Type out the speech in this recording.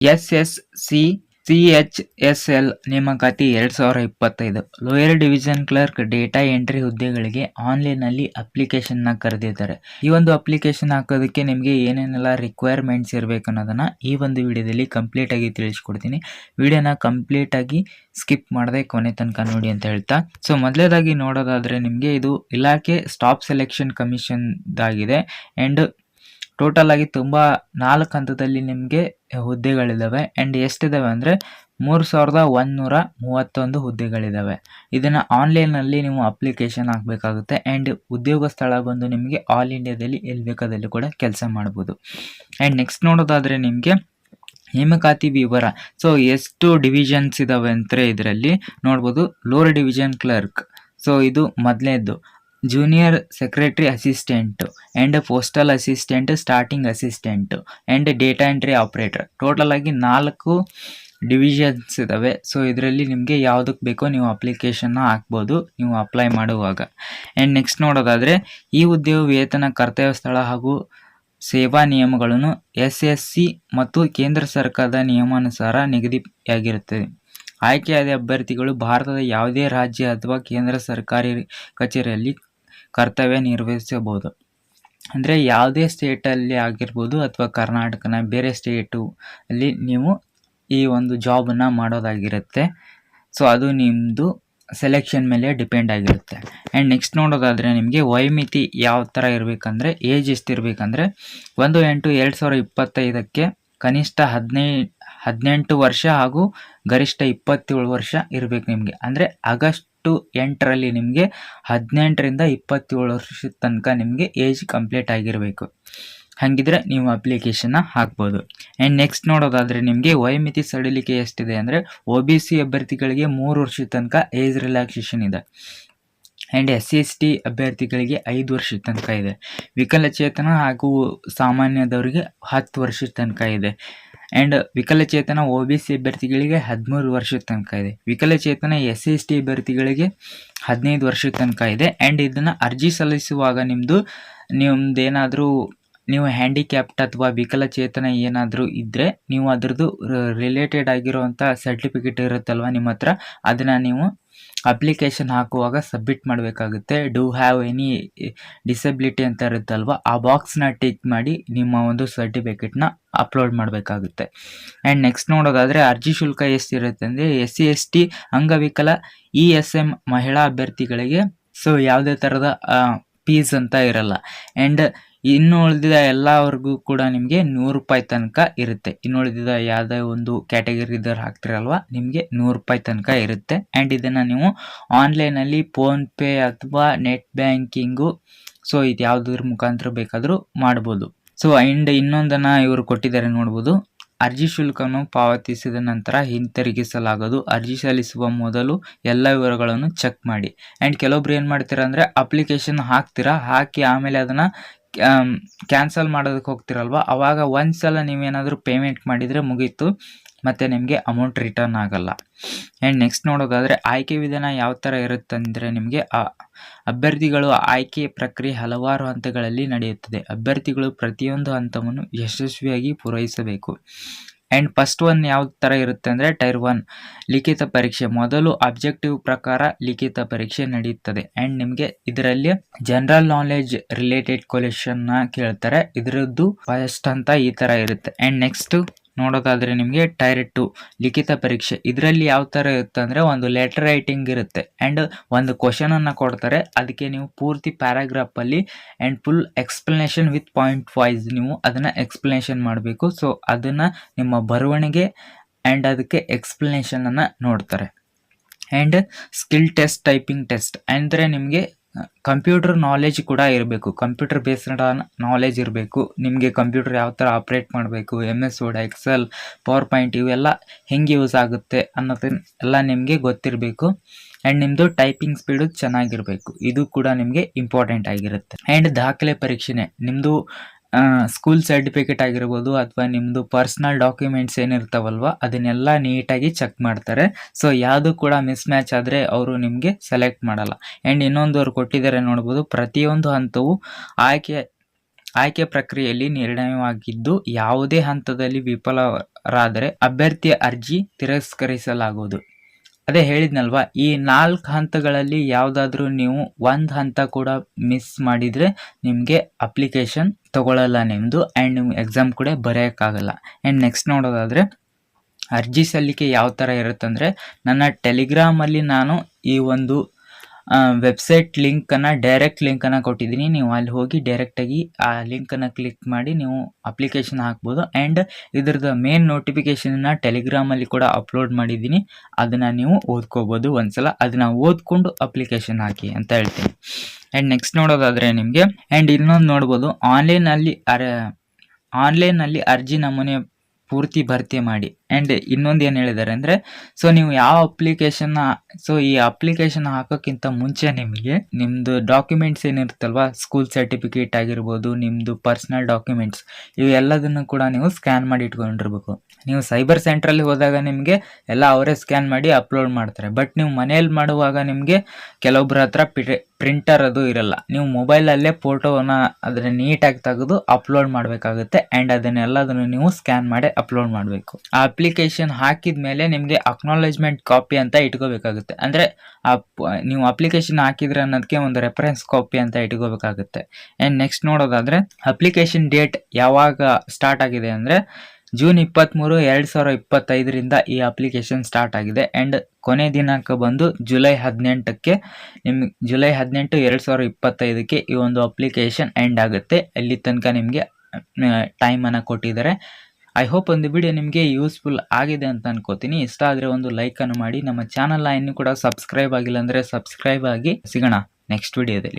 S S C C H S L ನೇಮಕಾತಿ ಎರಡು ಸಾವಿರ ಇಪ್ಪತ್ತೈದು. Lower division clerk data entry ಹುದ್ದೆಗಳಿಗೆ ಆನ್ಲೈನಲ್ಲಿ ಅಪ್ಲಿಕೇಶನ್ನ ಕರೆದಿದ್ದಾರೆ. ಈ ಒಂದು ಅಪ್ಲಿಕೇಶನ್ ಹಾಕೋದಕ್ಕೆ ನಿಮಗೆ ಏನೇನೆಲ್ಲ ರಿಕ್ವೈರ್ಮೆಂಟ್ಸ್ ಇರಬೇಕು ಅನ್ನೋದನ್ನು ಈ ಒಂದು ವಿಡಿಯೋದಲ್ಲಿ ಕಂಪ್ಲೀಟಾಗಿ ತಿಳಿಸ್ಕೊಡ್ತೀನಿ. ವಿಡಿಯೋನ ಕಂಪ್ಲೀಟಾಗಿ ಸ್ಕಿಪ್ ಮಾಡದೆ ಕೊನೆ ತನಕ ನೋಡಿ ಅಂತ ಹೇಳ್ತಾ. ಸೊ ಮೊದಲೇದಾಗಿ ನೋಡೋದಾದರೆ ನಿಮಗೆ ಇದು ಇಲಾಖೆ ಸ್ಟಾಪ್ ಸೆಲೆಕ್ಷನ್ ಕಮಿಷನ್ದಾಗಿದೆ ಆ್ಯಂಡ್ ಟೋಟಲ್ ಆಗಿ ತುಂಬ ನಾಲ್ಕು ಹಂತದಲ್ಲಿ ನಿಮಗೆ ಹುದ್ದೆಗಳಿದ್ದಾವೆ ಆ್ಯಂಡ್ ಎಷ್ಟಿದ್ದಾವೆ ಅಂದರೆ ಮೂರು ಸಾವಿರದ ಒಂದುನೂರ ಮೂವತ್ತೊಂದು ಹುದ್ದೆಗಳಿದ್ದಾವೆ ಇದನ್ನು ಆನ್ಲೈನಲ್ಲಿ ನೀವು ಅಪ್ಲಿಕೇಶನ್ ಹಾಕಬೇಕಾಗುತ್ತೆ. ಆ್ಯಂಡ್ ಉದ್ಯೋಗ ಸ್ಥಳ ಬಂದು ನಿಮಗೆ ಆಲ್ ಇಂಡಿಯಾದಲ್ಲಿ ಎಲ್ಲಿ ಬೇಕಾದಲ್ಲಿ ಕೂಡ ಕೆಲಸ ಮಾಡ್ಬೋದು. ಆ್ಯಂಡ್ ನೆಕ್ಸ್ಟ್ ನೋಡೋದಾದರೆ ನಿಮಗೆ ನೇಮಕಾತಿ ವಿವರ. ಸೊ ಎಷ್ಟು ಡಿವಿಷನ್ಸ್ ಇದ್ದಾವೆ ಅಂದರೆ ಇದರಲ್ಲಿ ನೋಡ್ಬೋದು. ಲೋರ್ ಡಿವಿಷನ್ ಕ್ಲರ್ಕ್ ಸೊ ಇದು ಮೊದಲನೇದು junior secretary assistant and postal assistant starting assistant and data entry operator total ಆಗಿ ನಾಲ್ಕು ಡಿವಿಷನ್ಸ್ ಇದ್ದಾವೆ ಸೊ ಇದರಲ್ಲಿ ನಿಮಗೆ ಯಾವುದಕ್ಕೆ ಬೇಕೋ ನೀವು ಅಪ್ಲಿಕೇಶನ್ನ ಹಾಕ್ಬೋದು. ನೀವು ಅಪ್ಲೈ ಮಾಡುವಾಗ. ಆ್ಯಂಡ್ ನೆಕ್ಸ್ಟ್ ನೋಡೋದಾದರೆ, ಈ ಉದ್ಯೋಗ ವೇತನ, ಕರ್ತವ್ಯ ಸ್ಥಳ ಹಾಗೂ ಸೇವಾ ನಿಯಮಗಳನ್ನು ಎಸ್ ಎಸ್ ಸಿ ಮತ್ತು ಕೇಂದ್ರ ಸರ್ಕಾರದ ನಿಯಮಾನುಸಾರ ನಿಗದಿಯಾಗಿರುತ್ತದೆ ಆಯ್ಕೆಯಾದ ಅಭ್ಯರ್ಥಿಗಳು ಭಾರತದ ಯಾವುದೇ ರಾಜ್ಯ ಅಥವಾ ಕೇಂದ್ರ ಸರ್ಕಾರಿ ಕಚೇರಿಯಲ್ಲಿ ಕರ್ತವ್ಯ ನಿರ್ವಹಿಸಬಹುದು. ಅಂದರೆ ಯಾವುದೇ ಸ್ಟೇಟಲ್ಲಿ ಆಗಿರ್ಬೋದು ಅಥವಾ ಕರ್ನಾಟಕನ ಬೇರೆ ಸ್ಟೇಟು ಅಲ್ಲಿ ನೀವು ಈ ಒಂದು ಜಾಬನ್ನು ಮಾಡೋದಾಗಿರುತ್ತೆ. ಸೊ ಅದು ನಿಮ್ಮದು ಸೆಲೆಕ್ಷನ್ ಮೇಲೆ ಡಿಪೆಂಡ್ ಆಗಿರುತ್ತೆ. ಆ್ಯಂಡ್ ನೆಕ್ಸ್ಟ್ ನೋಡೋದಾದರೆ ನಿಮಗೆ ವಯೋಮಿತಿ ಯಾವ ಥರ ಇರಬೇಕಂದ್ರೆ ಏಜ್ ಎಷ್ಟಿರಬೇಕಂದ್ರೆ ಒಂದು ಎಂಟು ಎರಡು ಸಾವಿರ ಇಪ್ಪತ್ತೈದಕ್ಕೆ ಕನಿಷ್ಠ ಹದಿನೈದು ಹದಿನೆಂಟು ವರ್ಷ ಹಾಗೂ ಗರಿಷ್ಠ ಇಪ್ಪತ್ತೇಳು ವರ್ಷ ಇರಬೇಕು ನಿಮಗೆ. ಅಂದರೆ ಆಗಸ್ಟು ಎಂಟರಲ್ಲಿ ನಿಮಗೆ ಹದಿನೆಂಟರಿಂದ ಇಪ್ಪತ್ತೇಳು ವರ್ಷದ ತನಕ ನಿಮಗೆ ಏಜ್ ಕಂಪ್ಲೀಟ್ ಆಗಿರಬೇಕು. ಹಾಗಿದ್ರೆ ನೀವು ಅಪ್ಲಿಕೇಶನ್ನ ಹಾಕ್ಬೋದು. ಆ್ಯಂಡ್ ನೆಕ್ಸ್ಟ್ ನೋಡೋದಾದರೆ ನಿಮಗೆ ವಯೋಮಿತಿ ಸಡಿಲಿಕೆ ಎಷ್ಟಿದೆ ಅಂದರೆ ಒ ಬಿ ಸಿ ಅಭ್ಯರ್ಥಿಗಳಿಗೆ ಮೂರು ವರ್ಷದ ತನಕ ಏಜ್ ರಿಲ್ಯಾಕ್ಸೇಷನ್ ಇದೆ. And S C S T ಅಭ್ಯರ್ಥಿಗಳಿಗೆ ಐದು ವರ್ಷದ ತನಕ ಇದೆ. ವಿಕಲಚೇತನ ಹಾಗೂ ಸಾಮಾನ್ಯದವರಿಗೆ ಹತ್ತು ವರ್ಷದ ತನಕ ಇದೆ. ಆ್ಯಂಡ್ ವಿಕಲಚೇತನ ಒ ಬಿ ಸಿ ಅಭ್ಯರ್ಥಿಗಳಿಗೆ ಹದಿಮೂರು ವರ್ಷದ ತನಕ ಇದೆ. ವಿಕಲಚೇತನ ಎಸ್ ಎಸ್ ಟಿ ಅಭ್ಯರ್ಥಿಗಳಿಗೆ ಹದಿನೈದು ವರ್ಷದ ತನಕ ಇದೆ. ಆ್ಯಂಡ್ ಇದನ್ನು ಅರ್ಜಿ ಸಲ್ಲಿಸುವಾಗ ನಿಮ್ಮದು ನಿಮ್ಮದೇನಾದರೂ ನೀವು ಹ್ಯಾಂಡಿಕ್ಯಾಪ್ಟ್ ಅಥವಾ ವಿಕಲಚೇತನ ಏನಾದರೂ ಇದ್ದರೆ ನೀವು ಅದರದ್ದು ರಿಲೇಟೆಡ್ ಆಗಿರುವಂಥ ಸರ್ಟಿಫಿಕೇಟ್ ಇರುತ್ತಲ್ವ ನಿಮ್ಮ ಹತ್ರ, ಅದನ್ನು ನೀವು ಅಪ್ಲಿಕೇಶನ್ ಹಾಕುವಾಗ ಸಬ್ಮಿಟ್ ಮಾಡಬೇಕಾಗುತ್ತೆ. ಡೂ ಹ್ಯಾವ್ ಎನಿ ಡಿಸಬಿಲಿಟಿ ಅಂತ ಇರುತ್ತಲ್ವ? ಆ ಬಾಕ್ಸ್ನ ಟಿಕ್ ಮಾಡಿ ನಿಮ್ಮ ಒಂದು ಸರ್ಟಿಫಿಕೇಟ್ನ ಅಪ್ಲೋಡ್ ಮಾಡಬೇಕಾಗುತ್ತೆ. ಆ್ಯಂಡ್ ನೆಕ್ಸ್ಟ್ ನೋಡೋದಾದರೆ ಅರ್ಜಿ ಶುಲ್ಕ ಎಷ್ಟಿರುತ್ತೆ ಅಂದರೆ ಎಸ್ ಸಿ, ಎಸ್ ಟಿ, ಅಂಗವಿಕಲ, ಇ ಎಸ್ ಎಂ ಮಹಿಳಾ ಅಭ್ಯರ್ಥಿಗಳಿಗೆ. ಸೊ ಯಾವುದೇ ಥರದ ಫೀಸ್ ಅಂತ ಇರಲ್ಲ. ಆ್ಯಂಡ್ ಇನ್ನು ಉಳಿದಿದ ಎಲ್ಲವರೆಗೂ ಕೂಡ ನಿಮಗೆ ನೂರು ರೂಪಾಯಿ ತನಕ ಇರುತ್ತೆ. ಇನ್ನು ಉಳಿದಿದ ಯಾವುದೇ ಒಂದು ಕ್ಯಾಟಗರಿದವ್ರು ಹಾಕ್ತಿರಲ್ವ, ನಿಮಗೆ ನೂರು ರೂಪಾಯಿ ತನಕ ಇರುತ್ತೆ. ಆ್ಯಂಡ್ ಇದನ್ನು ನೀವು ಆನ್ಲೈನಲ್ಲಿ ಫೋನ್ಪೇ ಅಥವಾ ನೆಟ್ ಬ್ಯಾಂಕಿಂಗು ಸೊ ಇದು ಯಾವುದ್ರ ಮುಖಾಂತರ ಬೇಕಾದರೂ ಮಾಡ್ಬೋದು. ಸೊ ಆ್ಯಂಡ್ ಇನ್ನೊಂದನ್ನು ಇವರು ಕೊಟ್ಟಿದ್ದಾರೆ ನೋಡ್ಬೋದು. ಅರ್ಜಿ ಶುಲ್ಕವನ್ನು ಪಾವತಿಸಿದ ನಂತರ ಹಿಂತಿರುಗಿಸಲಾಗದು. ಅರ್ಜಿ ಸಲ್ಲಿಸುವ ಮೊದಲು ಎಲ್ಲ ವಿವರಗಳನ್ನು ಚೆಕ್ ಮಾಡಿ. ಆ್ಯಂಡ್ ಕೆಲವೊಬ್ರು ಏನು ಮಾಡ್ತೀರಾ ಅಂದರೆ ಅಪ್ಲಿಕೇಶನ್ ಹಾಕ್ತೀರಾ, ಹಾಕಿ ಆಮೇಲೆ ಅದನ್ನು ಕ್ಯಾನ್ಸಲ್ ಮಾಡೋದಕ್ಕೆ ಹೋಗ್ತಿರಲ್ವ? ಅವಾಗ ಒಂದು ಸಲ ನೀವೇನಾದರೂ ಪೇಮೆಂಟ್ ಮಾಡಿದರೆ ಮುಗೀತು, ಮತ್ತು ನಿಮಗೆ ಅಮೌಂಟ್ ರಿಟರ್ನ್ ಆಗಲ್ಲ. ಆ್ಯಂಡ್ ನೆಕ್ಸ್ಟ್ ನೋಡೋದಾದರೆ, ಆಯ್ಕೆ ವಿಧಾನ ಯಾವ ಥರ ಇರುತ್ತಂದರೆ ನಿಮಗೆ ಅಭ್ಯರ್ಥಿಗಳು ಆಯ್ಕೆ ಪ್ರಕ್ರಿಯೆ ಹಲವಾರು ಹಂತಗಳಲ್ಲಿ ನಡೆಯುತ್ತದೆ. ಅಭ್ಯರ್ಥಿಗಳು ಪ್ರತಿಯೊಂದು ಹಂತವನ್ನು ಯಶಸ್ವಿಯಾಗಿ ಪೂರೈಸಬೇಕು. ಆ್ಯಂಡ್ ಫಸ್ಟ್ ಒನ್ ಯಾವ ಥರ ಇರುತ್ತೆ ಅಂದರೆ ಟೈರ್ ಒನ್ ಲಿಖಿತ ಪರೀಕ್ಷೆ. ಮೊದಲು ಅಬ್ಜೆಕ್ಟಿವ್ ಪ್ರಕಾರ ಲಿಖಿತ ಪರೀಕ್ಷೆ ನಡೆಯುತ್ತದೆ ಆ್ಯಂಡ್ ನಿಮಗೆ ಇದರಲ್ಲಿ ಜನರಲ್ ನಾಲೆಜ್ ರಿಲೇಟೆಡ್ ಕ್ವಶನ್ನ ಕೇಳ್ತಾರೆ. ಇದರದ್ದು ಫಸ್ಟ್ ಅಂತ ಈ ಥರ ಇರುತ್ತೆ. ಆ್ಯಂಡ್ ನೆಕ್ಸ್ಟ್ ನೋಡೋದಾದರೆ ನಿಮಗೆ ಟೈರ್ ಟು ಲಿಖಿತ ಪರೀಕ್ಷೆ. ಇದರಲ್ಲಿ ಯಾವ ಥರ ಇರುತ್ತೆ ಅಂದರೆ ಒಂದು ಲೆಟರ್ ರೈಟಿಂಗ್ ಇರುತ್ತೆ ಆ್ಯಂಡ್ ಒಂದು ಕ್ವಶನನ್ನು ಕೊಡ್ತಾರೆ. ಅದಕ್ಕೆ ನೀವು ಪೂರ್ತಿ ಪ್ಯಾರಾಗ್ರಾಫಲ್ಲಿ and full explanation with point wise ನೀವು ಅದನ್ನು ಎಕ್ಸ್ಪ್ಲನೇಷನ್ ಮಾಡಬೇಕು. ಸೊ ಅದನ್ನು ನಿಮ್ಮ ಬರವಣಿಗೆ ಆ್ಯಂಡ್ ಅದಕ್ಕೆ ಎಕ್ಸ್ಪ್ಲನೇಷನನ್ನು ನೋಡ್ತಾರೆ. And skill test typing test ಅಂದರೆ ನಿಮಗೆ ಕಂಪ್ಯೂಟರ್ ನಾಲೆಜ್ ಕೂಡ ಇರಬೇಕು. ಕಂಪ್ಯೂಟರ್ ಬೇಸ್ಡ್ ನಾಲೆಜ್ ಇರಬೇಕು. ನಿಮಗೆ ಕಂಪ್ಯೂಟರ್ ಯಾವ ಥರ ಆಪ್ರೇಟ್ ಮಾಡಬೇಕು M S word excel power point ಇವೆಲ್ಲ ಹೆಂಗೆ ಯೂಸ್ ಆಗುತ್ತೆ ಅನ್ನೋದನ್ನ ಎಲ್ಲ ನಿಮಗೆ ಗೊತ್ತಿರಬೇಕು. ಆ್ಯಂಡ್ ನಿಮ್ಮದು ಟೈಪಿಂಗ್ ಸ್ಪೀಡು ಚೆನ್ನಾಗಿರಬೇಕು. ಇದು ಕೂಡ ನಿಮಗೆ ಇಂಪಾರ್ಟೆಂಟ್ ಆಗಿರುತ್ತೆ. ಆ್ಯಂಡ್ ದಾಖಲೆ ಪರೀಕ್ಷೆನೆ. ನಿಮ್ಮದು ಸ್ಕೂಲ್ ಸರ್ಟಿಫಿಕೇಟ್ ಆಗಿರ್ಬೋದು ಅಥವಾ ನಿಮ್ಮದು ಪರ್ಸ್ನಲ್ ಡಾಕ್ಯುಮೆಂಟ್ಸ್ ಏನಿರ್ತಾವಲ್ವ, ಅದನ್ನೆಲ್ಲ ನೀಟಾಗಿ ಚೆಕ್ ಮಾಡ್ತಾರೆ. ಸೊ ಯಾವುದು ಕೂಡ ಮಿಸ್ ಮ್ಯಾಚ್ ಆದರೆ ಅವರು ನಿಮಗೆ ಸೆಲೆಕ್ಟ್ ಮಾಡಲ್ಲ. ಆ್ಯಂಡ್ ಇನ್ನೊಂದು ಅವ್ರು ಕೊಟ್ಟಿದ್ದಾರೆ ನೋಡ್ಬೋದು, ಪ್ರತಿಯೊಂದು ಹಂತವು ಆಯ್ಕೆ ಆಯ್ಕೆ ಪ್ರಕ್ರಿಯೆಯಲ್ಲಿ ನಿರ್ಣಯವಾಗಿದ್ದು ಯಾವುದೇ ಹಂತದಲ್ಲಿ ವಿಫಲರಾದರೆ ಅಭ್ಯರ್ಥಿಯ ಅರ್ಜಿ ತಿರಸ್ಕರಿಸಲಾಗುವುದು. ಅದೇ ಹೇಳಿದ್ನಲ್ವಾ, ಈ ನಾಲ್ಕು ಹಂತಗಳಲ್ಲಿ ಯಾವುದಾದ್ರೂ ನೀವು ಒಂದು ಹಂತ ಕೂಡ ಮಿಸ್ ಮಾಡಿದರೆ ನಿಮಗೆ ಅಪ್ಲಿಕೇಶನ್ ತಗೊಳ್ಳಲ್ಲ ನಿಮ್ಮದು ಆ್ಯಂಡ್ ನಿಮ್ಗೆ ಎಕ್ಸಾಮ್ ಕೂಡ ಬರೆಯೋಕ್ಕಾಗಲ್ಲ. ಆ್ಯಂಡ್ ನೆಕ್ಸ್ಟ್ ನೋಡೋದಾದರೆ, ಅರ್ಜಿ ಸಲ್ಲಿಕೆ ಯಾವ ಥರ ಇರುತ್ತಂದರೆ, ನನ್ನ ಟೆಲಿಗ್ರಾಮಲ್ಲಿ ನಾನು ಈ ಒಂದು ವೆಬ್ಸೈಟ್ ಲಿಂಕನ್ನು ಡೈರೆಕ್ಟ್ ಲಿಂಕನ್ನು ಕೊಟ್ಟಿದ್ದೀನಿ. ನೀವು ಅಲ್ಲಿ ಹೋಗಿ ಡೈರೆಕ್ಟಾಗಿ ಆ ಲಿಂಕನ್ನು ಕ್ಲಿಕ್ ಮಾಡಿ ನೀವು ಅಪ್ಲಿಕೇಶನ್ ಹಾಕ್ಬೋದು. ಆ್ಯಂಡ್ ಇದ್ರದ್ದು ಮೇನ್ ನೋಟಿಫಿಕೇಷನ್ನ ಟೆಲಿಗ್ರಾಮಲ್ಲಿ ಕೂಡ ಅಪ್ಲೋಡ್ ಮಾಡಿದ್ದೀನಿ. ಅದನ್ನು ನೀವು ಓದ್ಕೋಬೋದು ಒಂದ್ಸಲ. ಅದನ್ನು ಓದ್ಕೊಂಡು ಅಪ್ಲಿಕೇಶನ್ ಹಾಕಿ ಅಂತ ಹೇಳ್ತೀನಿ. ಆ್ಯಂಡ್ ನೆಕ್ಸ್ಟ್ ನೋಡೋದಾದರೆ ನಿಮಗೆ. ಆ್ಯಂಡ್ ಇನ್ನೊಂದು ನೋಡ್ಬೋದು. ಆನ್ಲೈನಲ್ಲಿ ಅರ ಆನ್ಲೈನಲ್ಲಿ ಅರ್ಜಿ ನಮೂನೆ ಪೂರ್ತಿ ಭರ್ತಿ ಮಾಡಿ. ಆ್ಯಂಡ್ ಇನ್ನೊಂದು ಏನು ಹೇಳಿದ್ದಾರೆ ಅಂದರೆ ಸೊ ನೀವು ಯಾವ ಅಪ್ಲಿಕೇಶನ್ನ ಸೊ ಈ ಅಪ್ಲಿಕೇಶನ್ ಹಾಕೋಕ್ಕಿಂತ ಮುಂಚೆ ನಿಮಗೆ ನಿಮ್ಮದು ಡಾಕ್ಯುಮೆಂಟ್ಸ್ ಏನಿರುತ್ತಲ್ವ ಸ್ಕೂಲ್ ಸರ್ಟಿಫಿಕೇಟ್ ಆಗಿರ್ಬೋದು ನಿಮ್ಮದು ಪರ್ಸ್ನಲ್ ಡಾಕ್ಯುಮೆಂಟ್ಸ್ ಇವೆಲ್ಲದನ್ನು ಕೂಡ ನೀವು ಸ್ಕ್ಯಾನ್ ಮಾಡಿ ಇಟ್ಕೊಂಡಿರ್ಬೇಕು. ನೀವು ಸೈಬರ್ ಸೆಂಟ್ರಲ್ಲಿ ಹೋದಾಗ ನಿಮಗೆ ಎಲ್ಲ ಅವರೇ ಸ್ಕ್ಯಾನ್ ಮಾಡಿ ಅಪ್ಲೋಡ್ ಮಾಡ್ತಾರೆ. ಬಟ್ ನೀವು ಮನೆಯಲ್ಲಿ ಮಾಡುವಾಗ ನಿಮಗೆ ಕೆಲವೊಬ್ಬರ ಹತ್ರ ಪ್ರಿಂಟರ್ ಅದು ಇರಲ್ಲ. ನೀವು ಮೊಬೈಲಲ್ಲೇ ಫೋಟೋನ ಅದರ ನೀಟಾಗಿ ತೆಗೆದು ಅಪ್ಲೋಡ್ ಮಾಡಬೇಕಾಗುತ್ತೆ. ಆ್ಯಂಡ್ ಅದನ್ನೆಲ್ಲದನ್ನು ನೀವು ಸ್ಕ್ಯಾನ್ ಮಾಡಿ ಅಪ್ಲೋಡ್ ಮಾಡಬೇಕು. ಆ ಅಪ್ಲಿಕೇಶನ್ ಹಾಕಿದ ಮೇಲೆ ನಿಮಗೆ ಅಕ್ನಾಲೇಜ್ಮೆಂಟ್ ಕಾಪಿ ಅಂತ ಇಟ್ಕೋಬೇಕಾಗುತ್ತೆ. ಅಂದರೆ ನೀವು ಅಪ್ಲಿಕೇಶನ್ ಹಾಕಿದ್ರೆ ಅನ್ನೋದಕ್ಕೆ ಒಂದು ರೆಫರೆನ್ಸ್ ಕಾಪಿ ಅಂತ ಇಟ್ಕೋಬೇಕಾಗುತ್ತೆ. ಆ್ಯಂಡ್ ನೆಕ್ಸ್ಟ್ ನೋಡೋದಾದರೆ ಅಪ್ಲಿಕೇಶನ್ ಡೇಟ್ ಯಾವಾಗ ಸ್ಟಾರ್ಟ್ ಆಗಿದೆ ಅಂದರೆ ಜೂನ್ ಇಪ್ಪತ್ತ್ಮೂರು ಎರಡು ಸಾವಿರ ಇಪ್ಪತ್ತೈದರಿಂದ ಈ ಅಪ್ಲಿಕೇಶನ್ ಸ್ಟಾರ್ಟ್ ಆಗಿದೆ. ಆ್ಯಂಡ್ ಕೊನೆ ದಿನಾಂಕ ಬಂದು ಜುಲೈ ಹದಿನೆಂಟಕ್ಕೆ ನಿಮ್ಗೆ ಜುಲೈ ಹದಿನೆಂಟು ಎರಡು ಸಾವಿರ ಇಪ್ಪತ್ತೈದಕ್ಕೆ ಈ ಒಂದು ಅಪ್ಲಿಕೇಶನ್ ಎಂಡ್ ಆಗುತ್ತೆ. ಅಲ್ಲಿ ತನಕ ನಿಮಗೆ ಟೈಮನ್ನು ಕೊಟ್ಟಿದ್ದಾರೆ. ಐ ಹೋಪ್ ಒಂದು ವಿಡಿಯೋ ನಿಮಗೆ ಯೂಸ್ಫುಲ್ ಆಗಿದೆ ಅಂತ ಅನ್ಕೋತೀನಿ. ಇಷ್ಟ ಆದರೆ ಒಂದು ಲೈಕನ್ನು ಮಾಡಿ. ನಮ್ಮ ಚಾನಲ್ನ ಇನ್ನೂ ಕೂಡ ಸಬ್ಸ್ಕ್ರೈಬ್ ಆಗಿಲ್ಲ ಅಂದರೆ ಸಬ್ಸ್ಕ್ರೈಬ್ ಆಗಿ ಸಿಗೋಣ ನೆಕ್ಸ್ಟ್ ವಿಡಿಯೋದಲ್ಲಿ